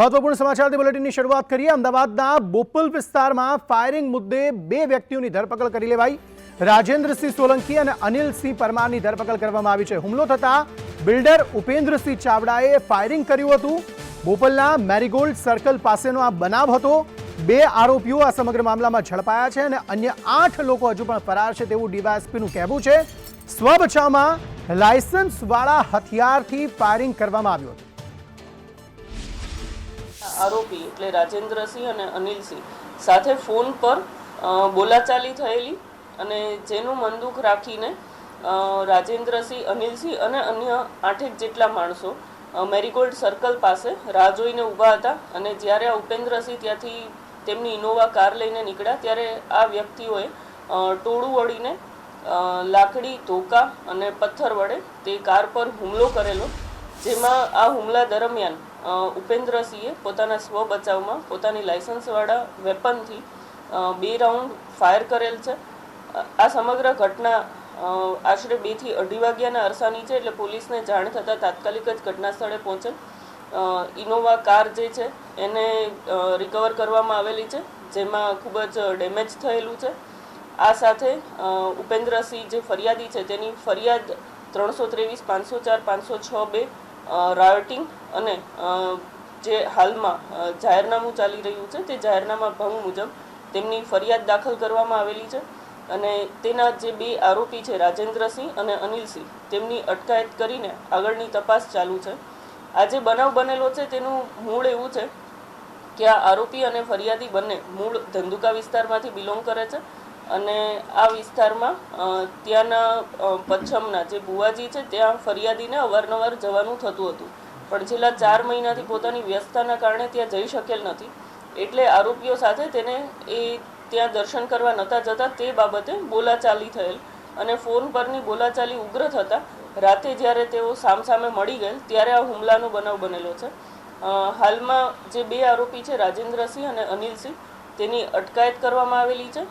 મહત્વપૂર્ણ સમાચારથી બુલેટિનની શરૂઆત કરીએ. અમદાવાદના બોપલ વિસ્તારમાં ફાયરિંગ મુદ્દે બે વ્યક્તિઓની ધરપકડ કરી લેવાઈ. રાજેન્દ્રસિંહ સોલંકી અને અનિલસિંહ પરમારની ધરપકડ કરવામાં આવી છે. હુમલો થતા બિલ્ડર ઉપેન્દ્રસિંહ ચાવડાએ ફાયરિંગ કર્યું હતું. બોપલના મેરીગોલ્ડ સર્કલ પાસેનો આ બનાવ હતો. બે આરોપીઓ આ સમગ્ર મામલામાં ઝડપાયા છે અને અન્ય આઠ લોકો હજુ પણ ફરાર છે તેવું ડીવાયએસપીનું કહેવું છે. સ્વબચાવમાં લાયસન્સવાળા હથિયારથી ફાયરિંગ કરવામાં આવ્યું હતું. આરોપી એટલે રાજેન્દ્રસિંહ અને અનિલસિંહ સાથે ફોન પર બોલાચાલી થયેલી અને જેનું મનદુખ રાખીને રાજેન્દ્રસિંહ, અનિલસિંહ અને અન્ય આઠેક જેટલા માણસો મેરીગોલ્ડ સર્કલ પાસે રાહ જોઈને ઊભા હતા અને જ્યારે આ ઉપેન્દ્રસિંહ ત્યાંથી તેમની ઇનોવા કાર લઈને નીકળ્યા ત્યારે આ વ્યક્તિઓએ ટોળું વળીને લાકડી, ધોકા અને પથ્થર વડે તે કાર પર હુમલો કરેલો, જેમાં આ હુમલા દરમિયાન ઉપેન્દ્રસિંહે પોતાના સ્વ બચાવમાં પોતાની લાયસન્સવાળા વેપનથી બે રાઉન્ડ ફાયર કરેલ છે. આ સમગ્ર ઘટના આશરે બેથી અઢી વાગ્યાના અરસાની છે એટલે પોલીસને જાણ થતાં તાત્કાલિક જ ઘટના સ્થળે પહોંચે ઇનોવા કાર જે છે એને રિકવર કરવામાં આવેલી છે, જેમાં ખૂબ જ ડેમેજ થયેલું છે. આ સાથે ઉપેન્દ્રસિંહ જે ફરિયાદી છે તેની ફરિયાદ ત્રણસો ત્રેવીસ, પાંચસો ચાર, પાંચસો છ બે રાયોટિંગ અને જે હાલમાં જાહેરનામું ચાલી રહ્યું છે, તે જાહેરનામા ભંગ મુજબ તેમની ફરિયાદ દાખલ કરવામાં આવેલી છે અને તેના જે બે આરોપી છે, રાજેન્દ્રસિંહ અને અનિલસિંહ, તેમની અટકાયત કરીને આગળની તપાસ ચાલુ છે. આ જે બનાવ બનેલો છે, તેનું મૂળ એવું છે કે આ આરોપી અને ફરિયાદી બંને મૂળ ધંધુકા વિસ્તારમાંથી બિલોંગ કરે છે અને આ વિસ્તારમાં ત્યાંના પચ્છમના જે બુવાજી છે, ત્યાં ફરિયાદીને અવારનવાર જવાનું થતું હતું. પણ છેલ્લા ચાર મહિનાથી પોતાની વ્યસ્તતાના કારણે ત્યાં જઈ શકેલ નથી. એટલે આરોપીઓ સાથે તેને એ ત્યાં દર્શન કરવા નહોતા જતા તે બાબતે બોલાચાલી થયેલ. અને ફોન પરની બોલાચાલી ઉગ્ર થતાં રાતે જ્યારે તેઓ સામસામે મળી ગયેલ, ત્યારે આ હુમલાનો બનાવ બનેલો છે. હાલમાં જે બે આરોપી છે, રાજેન્દ્રસિંહ અને અનિલસિંહ, તેની અટકાયત કરવામાં આવેલી છે.